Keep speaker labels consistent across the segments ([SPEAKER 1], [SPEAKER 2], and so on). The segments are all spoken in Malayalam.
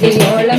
[SPEAKER 1] Este, llegó la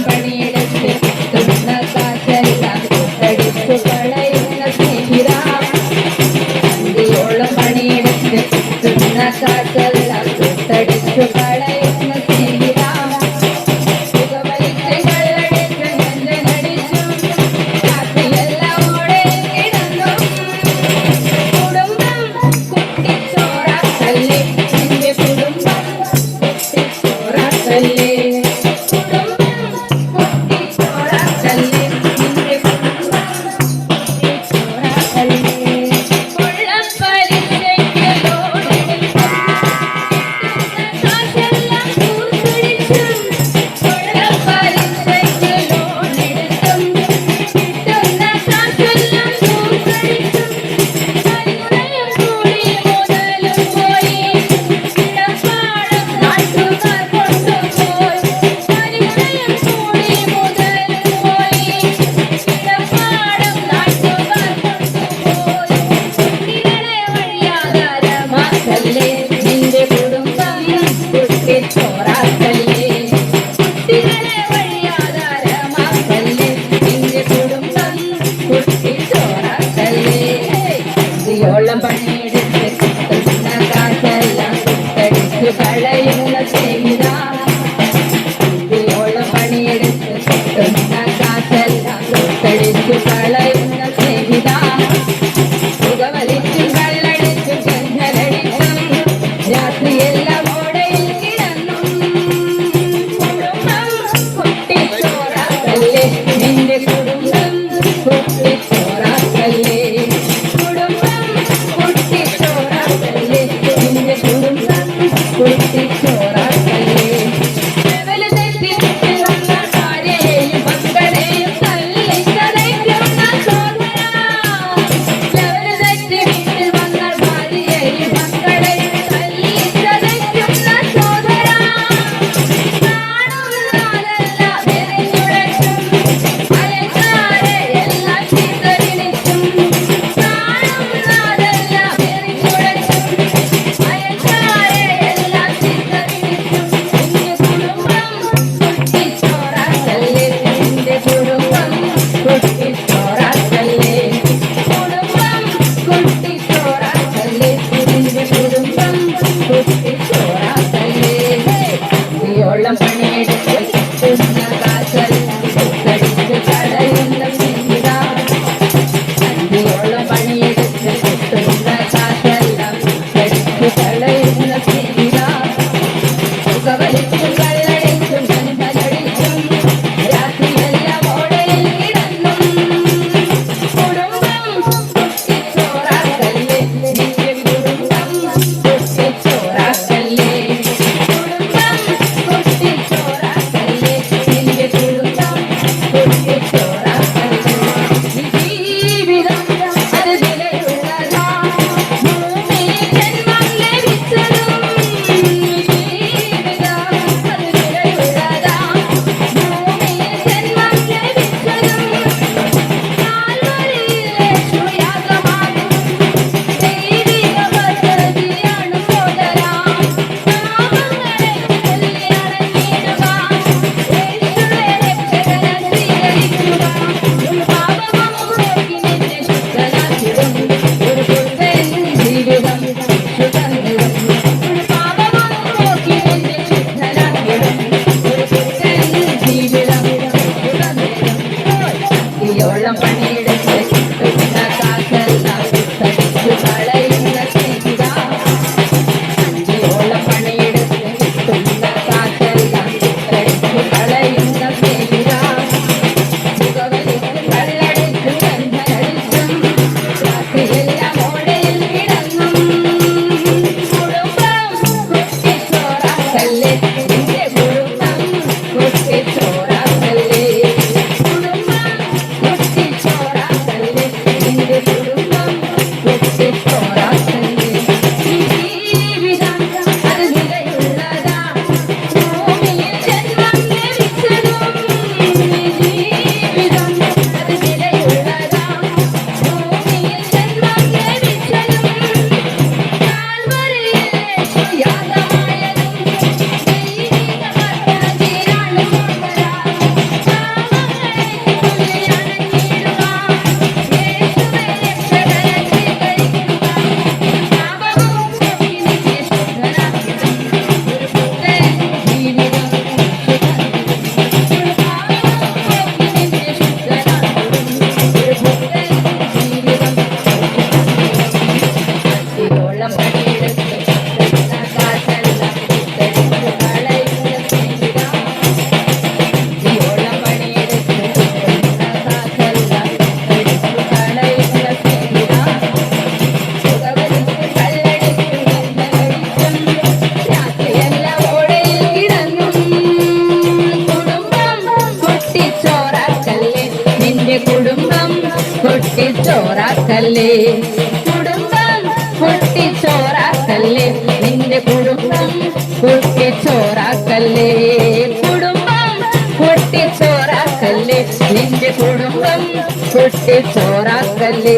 [SPEAKER 1] కొట్టి చోరాకల్లే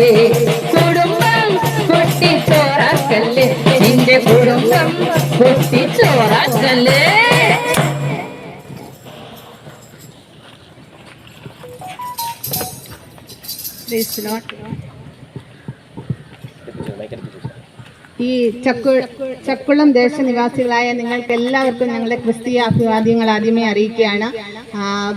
[SPEAKER 1] కుటుంబం కొట్టి చోరాకల్లే నిండే
[SPEAKER 2] కుటుంబం కొట్టి చోరాకల్లే ఈ చక్కు ചക്കുളം ദേശനിവാസികളായ നിങ്ങൾക്ക് എല്ലാവർക്കും ഞങ്ങളുടെ ക്രിസ്തീയ അഭിവാദ്യങ്ങൾ ആദ്യമേ അറിയിക്കുകയാണ്.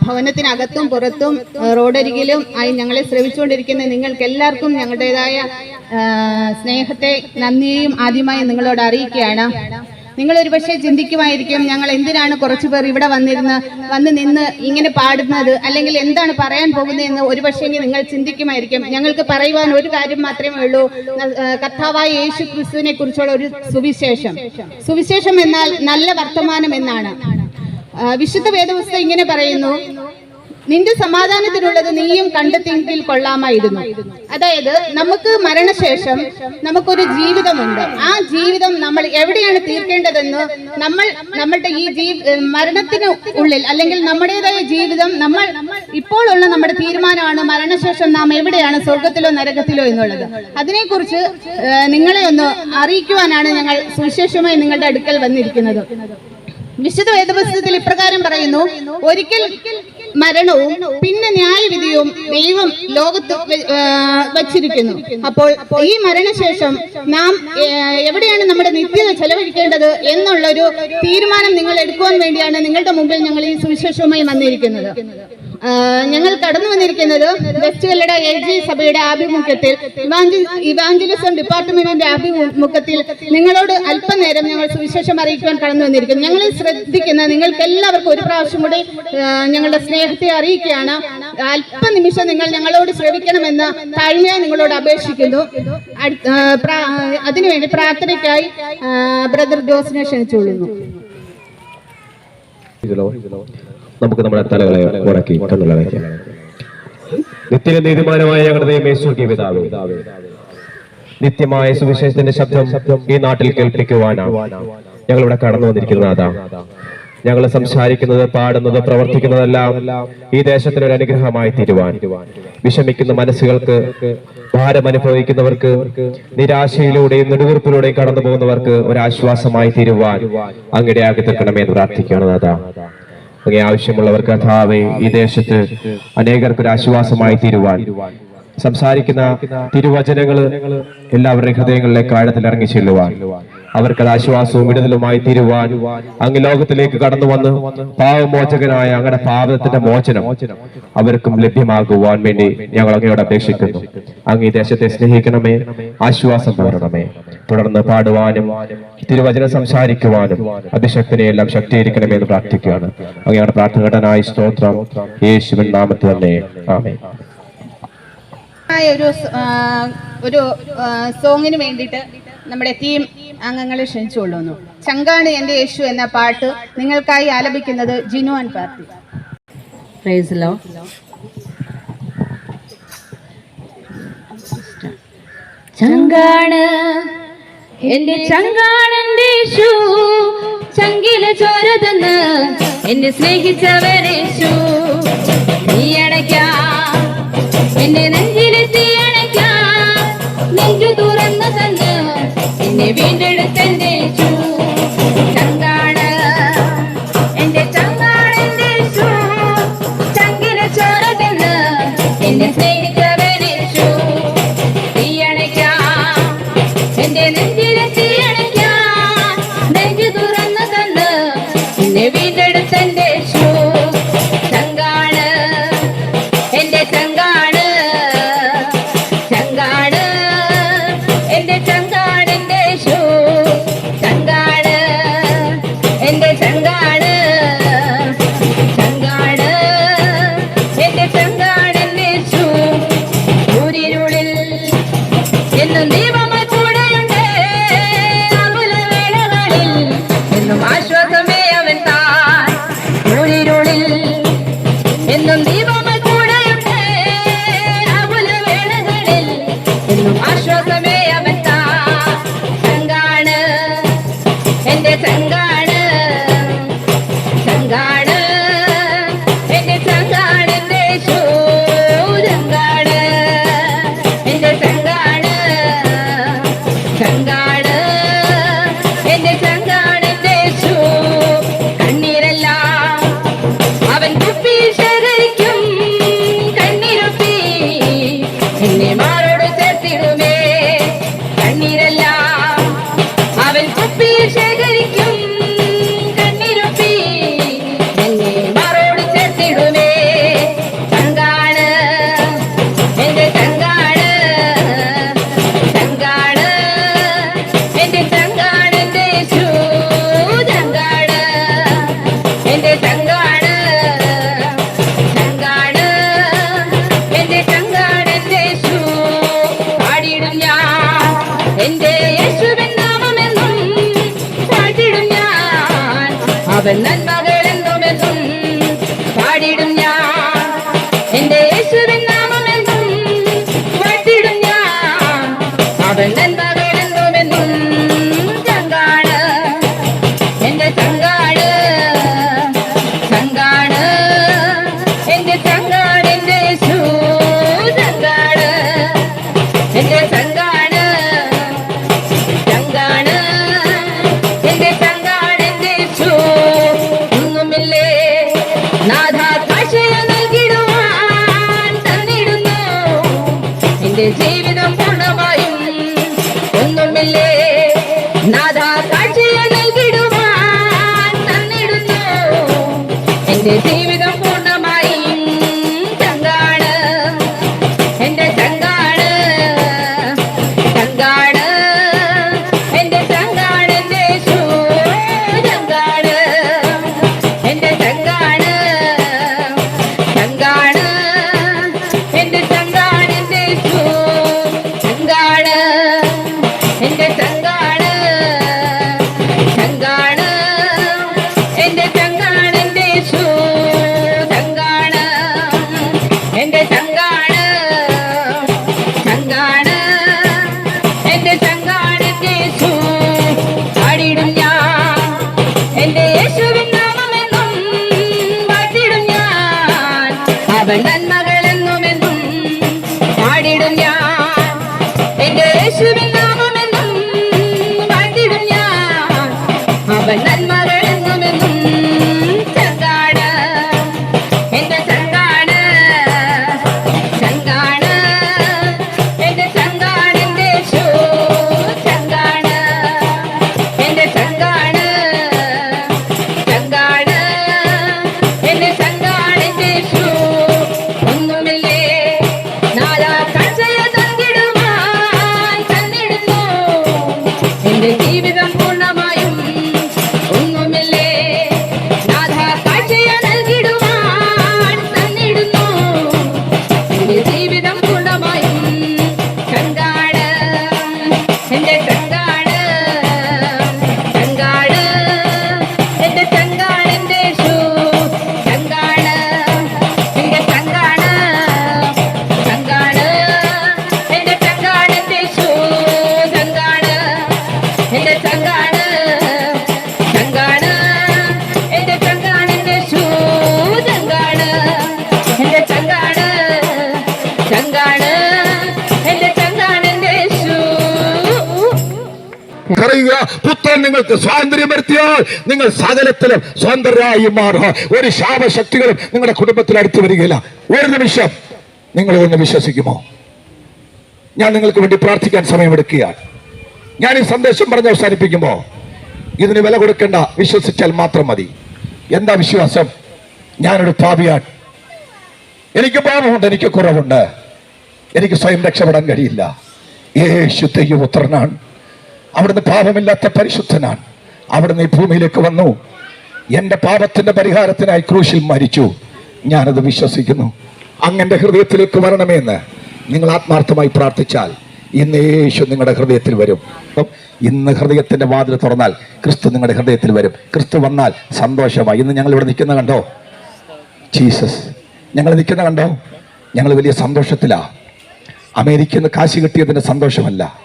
[SPEAKER 2] ഭവനത്തിനകത്തും പുറത്തും റോഡരികിലും ആയി ഞങ്ങളെ ശ്രമിച്ചുകൊണ്ടിരിക്കുന്ന നിങ്ങൾക്ക് എല്ലാവർക്കും ഞങ്ങളുടേതായ സ്നേഹത്തെ നന്ദിയെയും ആദ്യമായി നിങ്ങളോട് അറിയിക്കുകയാണ്. നിങ്ങൾ ഒരു പക്ഷേ ചിന്തിക്കുമായിരിക്കും ഞങ്ങൾ എന്തിനാണ് കുറച്ചു പേർ ഇവിടെ വന്നിരുന്ന് വന്ന് നിന്ന് ഇങ്ങനെ പാടുന്നത്? അല്ലെങ്കിൽ എന്താണ് പറയാൻ പോകുന്നതെന്ന് ഒരു പക്ഷേ നിങ്ങൾ ചിന്തിക്കുമായിരിക്കും. ഞങ്ങൾക്ക് പറയുവാൻ ഒരു കാര്യം മാത്രമേ ഉള്ളൂ. കർത്താവായ യേശു ക്രിസ്തുവിനെ കുറിച്ചുള്ള ഒരു സുവിശേഷം. സുവിശേഷം എന്നാൽ നല്ല വർത്തമാനം എന്നാണ്. വിശുദ്ധ വേദപുസ്തകം ഇങ്ങനെ പറയുന്നു. നിന്റെ സമാധാനത്തിനുള്ളത് നീയും കണ്ടെത്തിയെങ്കിൽ കൊള്ളാമായിരുന്നു. അതായത് നമുക്ക് മരണശേഷം നമുക്കൊരു ജീവിതമുണ്ട്. ആ ജീവിതം നമ്മൾ എവിടെയാണ് തീർക്കേണ്ടതെന്ന് നമ്മൾ നമ്മളുടെ ഈ ജീ മരണത്തിന് ഉള്ളിൽ അല്ലെങ്കിൽ നമ്മുടേതായ ജീവിതം നമ്മൾ ഇപ്പോഴുള്ള നമ്മുടെ തീരുമാനമാണ് മരണശേഷം നാം എവിടെയാണ് സ്വർഗത്തിലോ നരകത്തിലോ എന്നുള്ളത്. അതിനെക്കുറിച്ച് നിങ്ങളെ ഒന്ന് അറിയിക്കുവാനാണ് ഞങ്ങൾ സുവിശേഷമായി നിങ്ങളുടെ അടുക്കൽ വന്നിരിക്കുന്നത്. വിശുദ്ധ വേദപുസ്തകത്തിൽ ഇപ്രകാരം പറയുന്നു ഒരിക്കൽ മരണവും പിന്നെ ന്യായവിധിയും ദൈവം ലോകത്ത് വച്ചിരിക്കുന്നു. അപ്പോൾ ഈ മരണശേഷം നാം എവിടെയാണ് നമ്മുടെ നിത്യത ചെലവഴിക്കേണ്ടത് എന്നുള്ളൊരു തീരുമാനം നിങ്ങൾ എടുക്കുവാൻ വേണ്ടിയാണ് നിങ്ങളുടെ മുമ്പിൽ ഞങ്ങൾ ഈ സുവിശേഷവുമായി വന്നിരിക്കുന്നത്. ഞങ്ങൾ കടന്നു വന്നിരിക്കുന്നത് വെസ്റ്റ് കല്ലട എ ജി സഭയുടെ ആഭിമുഖ്യത്തിൽ. ഇവാഞ്ചി ഇവാഞ്ചലിസം ഡിപ്പാർട്ട്മെന്റിന്റെ ആഭിമുഖ്യത്തിൽ നിങ്ങളോട് അല്പനേരം ഞങ്ങൾ സുവിശേഷം അറിയിക്കുവാൻ കടന്നു വന്നിരിക്കുന്നു. ഞങ്ങളെ ശ്രദ്ധിക്കുന്ന നിങ്ങൾക്ക് എല്ലാവർക്കും ഒരു പ്രാവശ്യം കൂടി ഞങ്ങളുടെ സ്നേഹത്തെ അറിയിക്കുകയാണ്. അല്പനിമിഷം നിങ്ങൾ ഞങ്ങളോട് ശ്രമിക്കണമെന്ന് താഴ്മയായി നിങ്ങളോട് അപേക്ഷിക്കുന്നു. അതിനുവേണ്ടി പ്രാർത്ഥനയ്ക്കായി ബ്രദർ ജോസിനെ ക്ഷണിച്ചുകൊള്ളുന്നു.
[SPEAKER 3] നമുക്ക് നമ്മുടെ തലകളെ ഉടക്കി കണ്ണുകളടയ്ക്കാം നിത്യ നീതിമാനമായ ഞങ്ങളുടെ നിത്യമായ സുവിശേഷത്തിന്റെ ശബ്ദം ഈ നാട്ടിൽ കേൾപ്പിക്കുവാനാണ് ഞങ്ങളിവിടെ കടന്നു വന്നിരിക്കുന്നത് അതാ. ഞങ്ങൾ സംസാരിക്കുന്നത് പാടുന്നത് പ്രവർത്തിക്കുന്നതെല്ലാം ഈ ദേശത്തിന് ഒരു അനുഗ്രഹമായി തീരുവാൻ. വിഷമിക്കുന്ന മനസ്സുകൾക്ക് ഭാരം അനുഭവിക്കുന്നവർക്ക് നിരാശയിലൂടെയും നെടുവീർപ്പിലൂടെയും കടന്നു പോകുന്നവർക്ക് ഒരു ആശ്വാസമായി തീരുവാൻ അങ്ങടെ ആകെ തീർക്കണമെന്ന് പ്രാർത്ഥിക്കുകയാണ് അതാ. അങ്ങനെ ആവശ്യമുള്ളവർക്ക് കഥാവേ ഈ ദേശത്ത് അനേകർക്ക് ഒരു ആശ്വാസമായി തീരുവാൻ. സംസാരിക്കുന്ന തിരുവചനങ്ങൾ എല്ലാവരുടെയും ഹൃദയങ്ങളിലേക്ക് ആഴത്തിൽ ഇറങ്ങി ചെല്ലുവാൻ അവർക്കത് ആശ്വാസവും വിടുതലുമായി തീരുവാൻ അങ്ങ് ലോകത്തിലേക്ക് കടന്നു വന്ന് പാവമോചകനായ അങ്ങയുടെ പാപത്തിന്റെ മോചനം അവർക്കും ലഭ്യമാകുവാൻ വേണ്ടി ഞങ്ങൾ അങ്ങയോട് അപേക്ഷിക്കുന്നു. അങ്ങ് ഈ ദേശത്തെ സ്നേഹിക്കണമേ ആശ്വാസം പകരണമേ തുടർന്ന് പാടുവാനും തിരുവചനം സംസാരിക്കുവാനും അതിശക്തിനെയെല്ലാം ശക്തീകരിക്കണമേ എന്ന് പ്രാർത്ഥിക്കുകയാണ്. അങ്ങയുടെ പ്രാർത്ഥനഘടനായ സ്തോത്രം യേശുവിൻ നാമത്തിൽ തന്നെ.
[SPEAKER 2] ഒരു ഒരു സോങ്ങിന് വേണ്ടിയിട്ട് നമ്മുടെ ടീം അംഗങ്ങളെ ക്ഷണിച്ചുകൊള്ളുന്നു. ചങ്കാണ് എന്റെ യേശു എന്ന പാട്ട് നിങ്ങൾക്കായി ആലപിക്കുന്നത് ജിനു ആൻഡ് പാർട്ടി.
[SPEAKER 1] പ്രൈസ് ലോ ചങ്കാണ് എന്റെ ചങ്കാണെന്റെ യേശു. ചങ്കിലെ ചോര തന്ന് എന്നെ സ്നേഹിച്ചവനേശു നീ അടയ്ക്കാം എന്റെ നെഞ്ചിലെ തീ അടയ്ക്കാം നെഞ്ചു തുറന്നു തന്ന് എന്നെ അവൻ നന്മകളെന്നുമെന്നും
[SPEAKER 4] നിങ്ങൾ സകലത്തിലും സ്വതന്ത്രരായി മാറുക. ഒരു ശാപശക്തികളും നിങ്ങളുടെ കുടുംബത്തിൽ അടുത്ത് വരികയില്ല. ഒരു നിമിഷം. നിങ്ങൾ ഇതൊന്ന് വിശ്വസിക്കുമോ? ഞാൻ നിങ്ങൾക്ക് വേണ്ടി പ്രാർത്ഥിക്കാൻ സമയമെടുക്കുകയാണ്. ഞാൻ ഈ സന്ദേശം പറഞ്ഞ് അവസാനിപ്പിക്കുമ്പോൾ ഇതിന് വില കൊടുക്കേണ്ട വിശ്വസിച്ചാൽ മാത്രം മതി. എന്താ വിശ്വാസം? ഞാനൊരു പാപിയാണ്. എനിക്ക് പാപമുണ്ട് എനിക്ക് കുറവുണ്ട്. എനിക്ക് സ്വയം രക്ഷപ്പെടാൻ കഴിയില്ല. യേശു ദൈവപുത്രനാണ്. അവിടുന്ന് പാപമില്ലാത്ത പരിശുദ്ധനാണ്. അവിടുന്ന് ഈ ഭൂമിയിലേക്ക് വന്നു. എന്റെ പാപത്തിന്റെ പരിഹാരത്തിനായി ക്രൂശിൽ മരിച്ചു. ഞാനത് വിശ്വസിക്കുന്നു. അങ്ങന്റെ ഹൃദയത്തിലേക്ക് വരണമെന്ന് നിങ്ങൾ ആത്മാർത്ഥമായി പ്രാർത്ഥിച്ചാൽ ഇന്ന് യേശു നിങ്ങളുടെ ഹൃദയത്തിൽ വരും. ഇന്ന് ഹൃദയത്തിന്റെ വാതിൽ തുറന്നാൽ ക്രിസ്തു നിങ്ങളുടെ ഹൃദയത്തിൽ വരും. ക്രിസ്തു വന്നാൽ സന്തോഷമായി. ഇന്ന് ഞങ്ങൾ ഇവിടെ നിൽക്കുന്ന കണ്ടോ? ജീസസ്. ഞങ്ങൾ നിൽക്കുന്ന കണ്ടോ? ഞങ്ങൾ വലിയ സന്തോഷത്തിലാ. അമേരിക്കയിൽ നിന്ന് കാശ് കിട്ടിയതിന്റെ സന്തോഷമല്ല.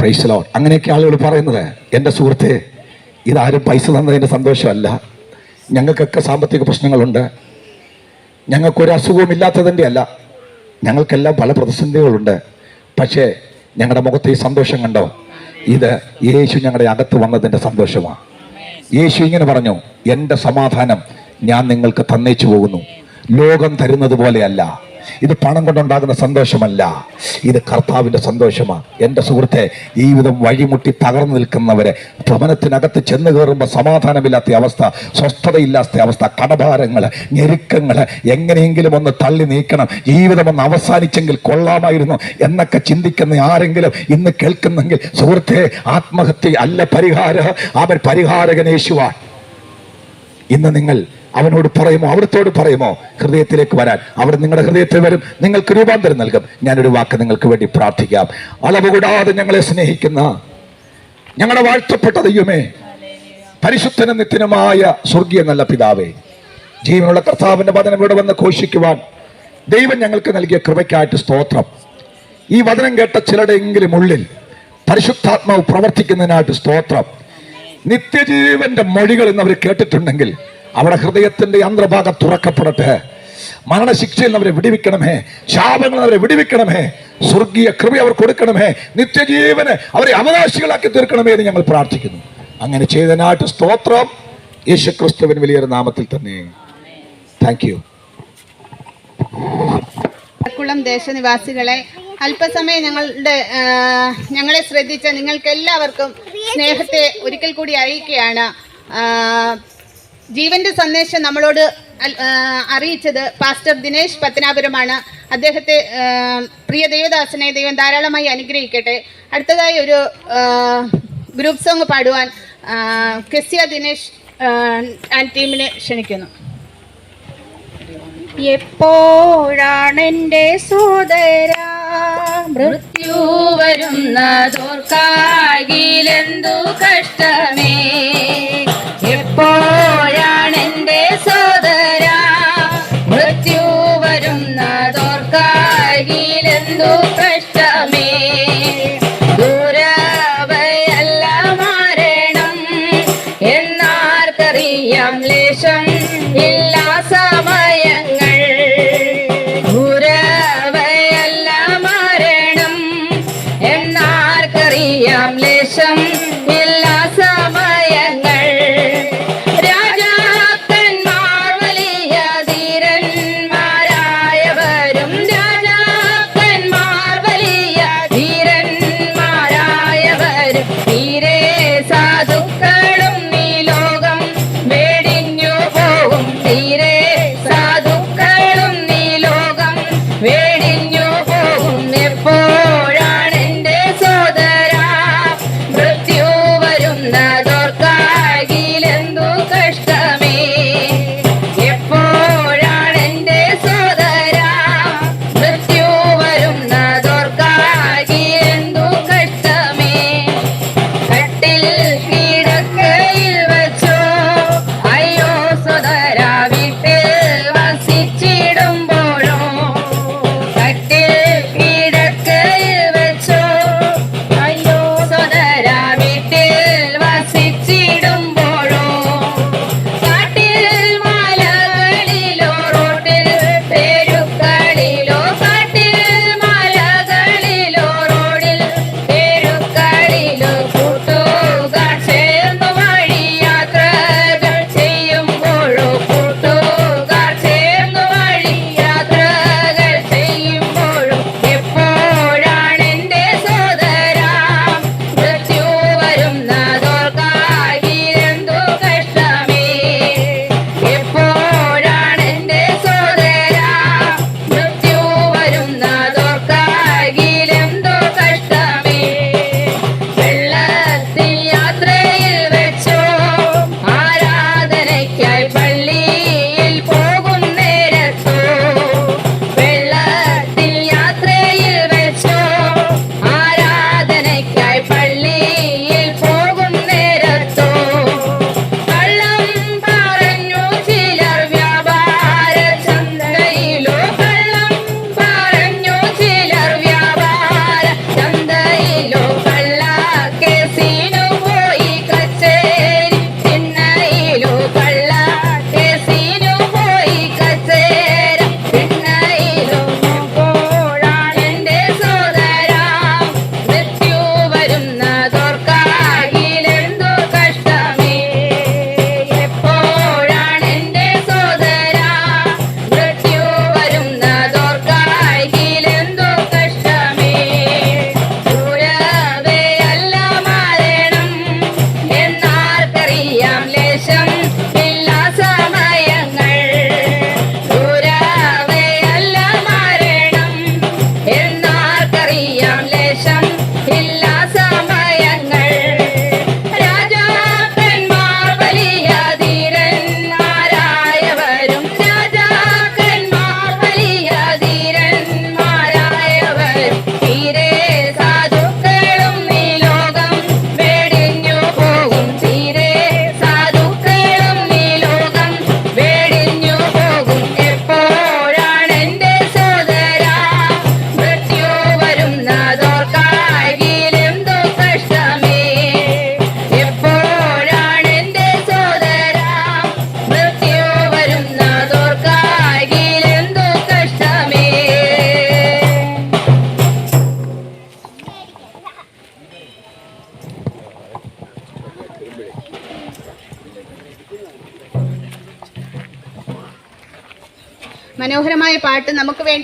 [SPEAKER 4] പ്രൈസലോ അങ്ങനെയൊക്കെ ആളുകൾ പറയുന്നത്. എന്റെ സുഹൃത്തെ ഇതാരും പൈസ തന്നതിന്റെ സന്തോഷമല്ല. ഞങ്ങൾക്കൊക്കെ സാമ്പത്തിക പ്രശ്നങ്ങളുണ്ട്. ഞങ്ങൾക്കൊരു അസുഖവും ഇല്ലാത്തതിന്റെ അല്ല. ഞങ്ങൾക്കെല്ലാം പല പ്രതിസന്ധികളുണ്ട്. പക്ഷേ ഞങ്ങളുടെ മുഖത്ത് ഈ സന്തോഷം കണ്ടോ? ഇത് യേശു ഞങ്ങളുടെ അകത്ത് വന്നതിന്റെ സന്തോഷമാണ് യേശു ഇങ്ങനെ പറഞ്ഞു എന്റെ സമാധാനം ഞാൻ നിങ്ങൾക്ക് തന്നേച്ചു പോകുന്നു. ലോകം തരുന്നത് പോലെയല്ല. ഇത് പണം കൊണ്ടുണ്ടാകുന്ന സന്തോഷമല്ല. ഇത് കർത്താവിന്റെ സന്തോഷമാണ്. എന്റെ സുഹൃത്തെ ജീവിതം വഴിമുട്ടി തകർന്നു നിൽക്കുന്നവരെ ഭവനത്തിനകത്ത് ചെന്ന് കയറുമ്പോൾ സമാധാനമില്ലാത്ത അവസ്ഥ സ്വസ്ഥതയില്ലാത്ത അവസ്ഥ കടഭാരങ്ങൾ ഞെരുക്കങ്ങൾ എങ്ങനെയെങ്കിലും ഒന്ന് തള്ളി നീക്കണം ജീവിതം ഒന്ന് അവസാനിച്ചെങ്കിൽ കൊള്ളാമായിരുന്നു എന്നൊക്കെ ചിന്തിക്കുന്ന ആരെങ്കിലും ഇന്ന് കേൾക്കുന്നെങ്കിൽ സുഹൃത്തെ ആത്മഹത്യ അല്ല പരിഹാര അവൻ പരിഹാരകനേശുവാൻ ഇന്ന് നിങ്ങൾ അവനോട് പറയുമോ? അവിടത്തോട് പറയുമോ? ഹൃദയത്തിലേക്ക് വരാൻ. അവർ നിങ്ങളുടെ ഹൃദയത്തിൽ വരും. നിങ്ങൾക്ക് രൂപാന്തരം നൽകും. ഞാനൊരു വാക്ക് നിങ്ങൾക്ക് വേണ്ടി പ്രാർത്ഥിക്കാം. അളവ് കൂടാതെ ഞങ്ങളെ സ്നേഹിക്കുന്ന ഞങ്ങളുടെ വാഴ്ത്തപ്പെട്ട ദൈവമേ പരിശുദ്ധനും നിത്യനുമായ സ്വർഗീയ നല്ല പിതാവേ ജീവനുള്ള കർത്താവിന്റെ വചനം ഇവിടെ വന്ന് ഘോഷിക്കുവാൻ ദൈവം ഞങ്ങൾക്ക് നൽകിയ കൃപയ്ക്കായിട്ട് സ്തോത്രം. ഈ വചനം കേട്ട ചിലരുടെയെങ്കിലും ഉള്ളിൽ പരിശുദ്ധാത്മാവ് പ്രവർത്തിക്കുന്നതിനായിട്ട് സ്തോത്രം. നിത്യജീവന്റെ മൊഴികൾ എന്ന് അവർ കേട്ടിട്ടുണ്ടെങ്കിൽ അവിടെ ഹൃദയത്തിന്റെ യന്ത്രഭാഗം തുറക്കപ്പെടട്ടെ. മരണശിക്ഷയിൽ അവരെ വിടിവിക്കണമേ. ശാപങ്ങൾ അവരെ വിടിവിക്കണമേ. സ്വർഗീയ കൃപ അവർ കൊടുക്കണമേ. നിത്യജീവന് അവരെ അവകാശികളാക്കി തീർക്കണമേ എന്ന് ഞങ്ങൾ പ്രാർത്ഥിക്കുന്നു. അങ്ങനെ ചെയ്തനായിട്ട് സ്തോത്രം. യേശുക്രിസ്തുവിൻ വലിയ നാമത്തിൽ തന്നെ. താങ്ക് യു
[SPEAKER 2] കുളം ദേശനിവാസികളെ അല്പസമയം ഞങ്ങളുടെ ഞങ്ങളെ ശ്രദ്ധിച്ച നിങ്ങൾക്ക് എല്ലാവർക്കും സ്നേഹത്തെ ഒരിക്കൽ കൂടി അറിയിക്കുകയാണ്. ജീവന്റെ സന്ദേശം നമ്മളോട് അറിയിച്ചത് പാസ്റ്റർ ദിനേശ് പത്തനാപുരമാണ് അദ്ദേഹത്തെ പ്രിയ ദേവദാസനെ ദൈവം ധാരാളമായി അനുഗ്രഹിക്കട്ടെ. അടുത്തതായി ഒരു ഗ്രൂപ്പ് സോങ് പാടുവാൻ കെസിയ ദിനേശ് ആൻഡ് ടീമിനെ ക്ഷണിക്കുന്നു.
[SPEAKER 5] എപ്പോഴാണെന്റെ സോദര
[SPEAKER 1] മൃത്യു വരുന്നതോർക്കാകിലെന്തു കഷ്ടമേ? എപ്പോഴാണെന്റെ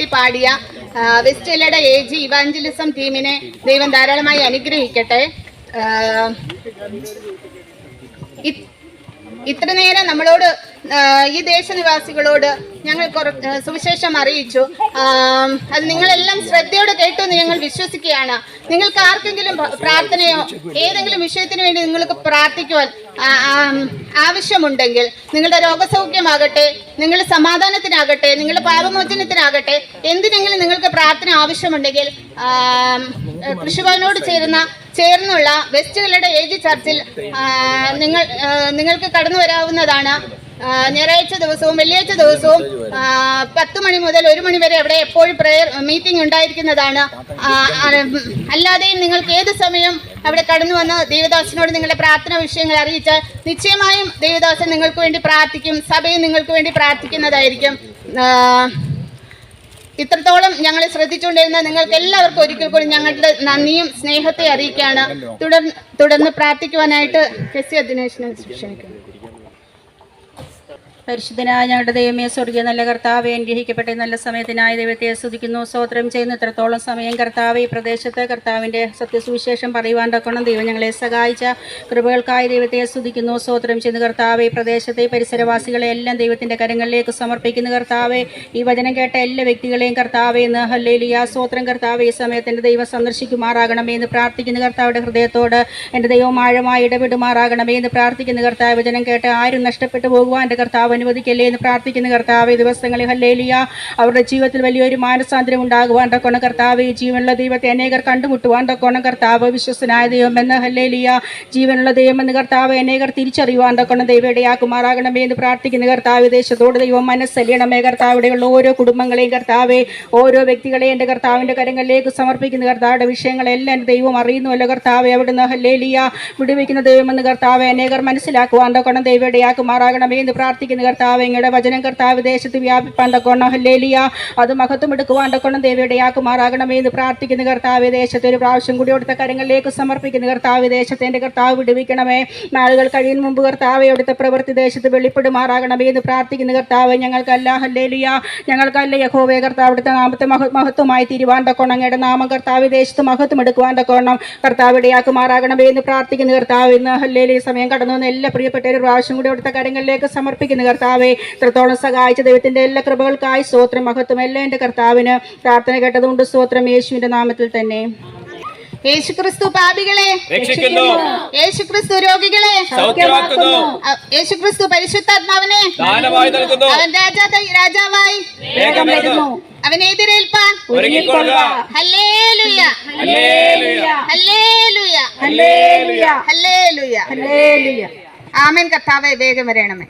[SPEAKER 2] വേണ്ടി പാടിയ ആ, വെസ്റ്റ് ജില്ലയുടെ എ ജി ഇവാഞ്ചലിസം ടീമിനെ ദൈവം ധാരാളമായി അനുഗ്രഹിക്കട്ടെ. ഇത്ര നേരം നമ്മളോട് ഈ ദേശനിവാസികളോട് ഞങ്ങൾ സുവിശേഷം അറിയിച്ചു. അത് നിങ്ങളെല്ലാം ശ്രദ്ധയോടെ കേട്ടു എന്ന് ഞങ്ങൾ വിശ്വസിക്കുകയാണ്. നിങ്ങൾക്ക് ആർക്കെങ്കിലും പ്രാർത്ഥനയോ ഏതെങ്കിലും വിഷയത്തിന് വേണ്ടി നിങ്ങൾക്ക് പ്രാർത്ഥിക്കുവാൻ ആവശ്യമുണ്ടെങ്കിൽ നിങ്ങളുടെ രോഗസൗഖ്യമാകട്ടെ നിങ്ങളുടെ സമാധാനത്തിനാകട്ടെ നിങ്ങളുടെ പാപമോചനത്തിനാകട്ടെ എന്തിനെങ്കിലും നിങ്ങൾക്ക് പ്രാർത്ഥന ആവശ്യമുണ്ടെങ്കിൽ കൃഷിഭവനോട് ചേരുന്ന ചേർന്നുള്ള വെസ്റ്റുകളുടെ ഏജ് ചർച്ചിൽ നിങ്ങൾ നിങ്ങൾക്ക് കടന്നു വരാവുന്നതാണ്. ഞായറാഴ്ച ദിവസവും വെള്ളിയാഴ്ച ദിവസവും പത്ത് മണി മുതൽ ഒരു മണി വരെ അവിടെ എപ്പോഴും പ്രയർ മീറ്റിംഗ് ഉണ്ടായിരിക്കുന്നതാണ്. അല്ലാതെയും നിങ്ങൾക്ക് ഏത് സമയം അവിടെ കടന്നു വന്ന് ദേവദാസിനോട് നിങ്ങളുടെ പ്രാർത്ഥന വിഷയങ്ങൾ അറിയിച്ചാൽ നിശ്ചയമായും ദേവദാസൻ നിങ്ങൾക്ക് വേണ്ടി പ്രാർത്ഥിക്കും സഭയും നിങ്ങൾക്ക് വേണ്ടി പ്രാർത്ഥിക്കുന്നതായിരിക്കും. ഇത്രത്തോളം ഞങ്ങൾ ശ്രദ്ധിച്ചുകൊണ്ടിരുന്ന നിങ്ങൾക്ക് എല്ലാവർക്കും ഒരിക്കൽ കൂടി ഞങ്ങളുടെ നന്ദിയും സ്നേഹത്തെ അറിയിക്കുകയാണ്. തുടർന്ന് തുടർന്ന് പ്രാർത്ഥിക്കുവാനായിട്ട് കെസി ദിനേശിനെ ക്ഷണിക്കുന്നു.
[SPEAKER 5] പരിശുദ്ധനായ ഞങ്ങളുടെ ദൈവമേ സ്വർഗീയ നല്ല കർത്താവെ അനുഗ്രഹിക്കപ്പെട്ട നല്ല സമയത്തിനായ ദൈവത്തെ സ്തുതിക്കുന്നു സ്തോത്രം ചെയ്യുന്ന ഇത്രത്തോളം സമയം കർത്താവ് ഈ പ്രദേശത്ത് കർത്താവിന്റെ സത്യസുവിശേഷം പറയുവാൻ തക്കണം ദൈവം ഞങ്ങളെ സഹായിച്ച കൃപകൾക്കായി ദൈവത്തെ സ്തുതിക്കുന്നു സ്തോത്രം ചെയ്യുന്ന കർത്താവ് ഈ പ്രദേശത്തെ പരിസരവാസികളെ എല്ലാം ദൈവത്തിന്റെ കരങ്ങളിലേക്ക് സമർപ്പിക്കുന്ന കർത്താവെ. ഈ വചനം കേട്ട എല്ലാ വ്യക്തികളെയും കർത്താവെ എന്ന് ഹല്ലേലിയ. സ്തോത്രം കർത്താവ് ഈ സമയത്ത് എന്റെ ദൈവം സന്ദർശിക്കുമാറാകണമേ എന്ന് പ്രാർത്ഥിക്കുന്ന കർത്താവിന്റെ ഹൃദയത്തോട് എന്റെ ദൈവം ആഴമായി ഇടപെടുമാറാകണമേ എന്ന് പ്രാർത്ഥിക്കുന്ന കർത്താവ്. വചനം കേട്ട് ആരും നഷ്ടപ്പെട്ടു പോകുവാൻ എന്റെ കർത്താവ് അനുവദിക്കല്ലേ എന്ന് പ്രാർത്ഥിക്കുന്ന കർത്താവ് ദിവസങ്ങളിൽ ഹല്ലേലിയ. അവരുടെ ജീവിതത്തിൽ വലിയൊരു മാനസാന്തരം ഉണ്ടാകുവാൻ തക്കോണം കർത്താവ് ജീവനുള്ള ദൈവത്തെ അനേകർ കണ്ടുമുട്ടുവാൻ തക്കോണം കർത്താവ് വിശ്വസനായ ദൈവം എന്ന് ഹല്ലേലിയ. ജീവനുള്ള ദൈവം എന്ന് കർത്താവ് അനേകർ തിരിച്ചറിയുവാൻ തക്കോണം ദൈവം ഇടയാക്കുമാറാകണമേ എന്ന് പ്രാർത്ഥിക്കുന്ന കർത്താവ് ദേശത്തോട് ദൈവം മനസ്സലിയണമേ കർത്താവിടെയുള്ള ഓരോ കുടുംബങ്ങളെയും കർത്താവെ ഓരോ വ്യക്തികളെയും എന്റെ കർത്താവിന്റെ കരങ്ങളിലേക്ക് സമർപ്പിക്കുന്ന കർത്താവിടെ വിഷയങ്ങളെല്ലാം ദൈവം അറിയുന്നുവല്ലോ കർത്താവെ. അവിടുന്ന് ഹല്ലേലിയ വിടുവിക്കുന്ന ദൈവമെന്ന് കർത്താവെ അനേകർ മനസ്സിലാക്കുവാൻ തക്കോണം ദൈവം ഇടയാക്കുമാറാകണമേ എന്ന് പ്രാർത്ഥിക്കുന്ന കർത്താവ് ഇങ്ങയുടെ വചനം കർത്താവ് ദേശത്ത് വ്യാപിപ്പാൻ തക്കോണം ഹല്ലേലിയ. അത് മഹത്വം എടുക്കുവാൻ തക്കോണം ദേവിയുടെ ആക്കുമാറാകണമേ എന്ന് പ്രാർത്ഥിക്കുന്ന കർത്താവ് ദേശത്തെ ഒരു പ്രാവശ്യം കൂടി അവിടുത്തെ കരങ്ങളിലേക്ക് സമർപ്പിക്കുന്ന കർത്താവ് ദേശത്തെ കർത്താവ് വിടുവിക്കണമേ. നാളുകൾ കഴിയുന്ന മുമ്പ് കർത്താവ് അവിടുത്തെ പ്രവൃത്തി ദേശത്ത് വെളിപ്പെടുമാറാകണമേ എന്ന് പ്രാർത്ഥിക്കുന്ന കർത്താവ് ഞങ്ങൾക്കല്ല. ഹല്ലേലിയ. ഞങ്ങൾക്കല്ല യഹോവേ കർത്താവ് അവിടുത്തെ നാമത്തെ മഹത്വമായി തിരുവാൻ തക്കോണം അങ്ങയുടെ നാമം കർത്താവ് ദേശത്ത് മഹത്വം എടുക്കുവാൻ തക്കോണം കർത്താവ് ഇടയാക്കുമാറാകണമേ എന്ന് പ്രാർത്ഥിക്കുന്ന കർത്താവ് ഇന്ന് ഹല്ലേലി സമയം കടന്നു എല്ലാ പ്രിയപ്പെട്ടവരും പ്രാവശ്യം കൂടി അവിടുത്തെ കരങ്ങളിലേക്ക് സമർപ്പിക്കുന്ന കർത്താവെ ഇത്രത്തോളം സഹായിച്ച ദൈവത്തിന്റെ എല്ലാ കൃപകൾക്കായി സ്തോത്രം മഹത്വം എല്ലാം എന്റെ കർത്താവിന് പ്രാർത്ഥന കേട്ടതുകൊണ്ട് സ്തോത്രം യേശുവിന്റെ നാമത്തിൽ തന്നെ.
[SPEAKER 2] യേശുക്രിസ്തു പാപികളെ
[SPEAKER 6] രക്ഷിക്കുന്നു.
[SPEAKER 2] യേശുക്രിസ്തു രോഗികളെ
[SPEAKER 6] സൗഖ്യമാക്കുന്നു.
[SPEAKER 2] ക്രിസ്തു യേശുക്രിസ്തു പരിശുദ്ധാത്മാവിനെ
[SPEAKER 6] ദാനമായി നൽകുന്നു.
[SPEAKER 2] അവൻ രാജാ രാജാവായി.
[SPEAKER 6] വേഗം വരുന്നു
[SPEAKER 2] അവനെ എതിരേൽപ്പാൻ.
[SPEAKER 6] ഒരുങ്ങിക്കൊള്ളുക.
[SPEAKER 2] ഹല്ലേലൂയ.
[SPEAKER 6] ഹല്ലേലൂയ.
[SPEAKER 2] ഹല്ലേലൂയ.
[SPEAKER 5] ഹല്ലേലൂയ.
[SPEAKER 2] ഹല്ലേലൂയ.
[SPEAKER 5] ഹല്ലേലൂയ.
[SPEAKER 2] ആമേൻ കർത്താവെ വേഗം വരണമേ.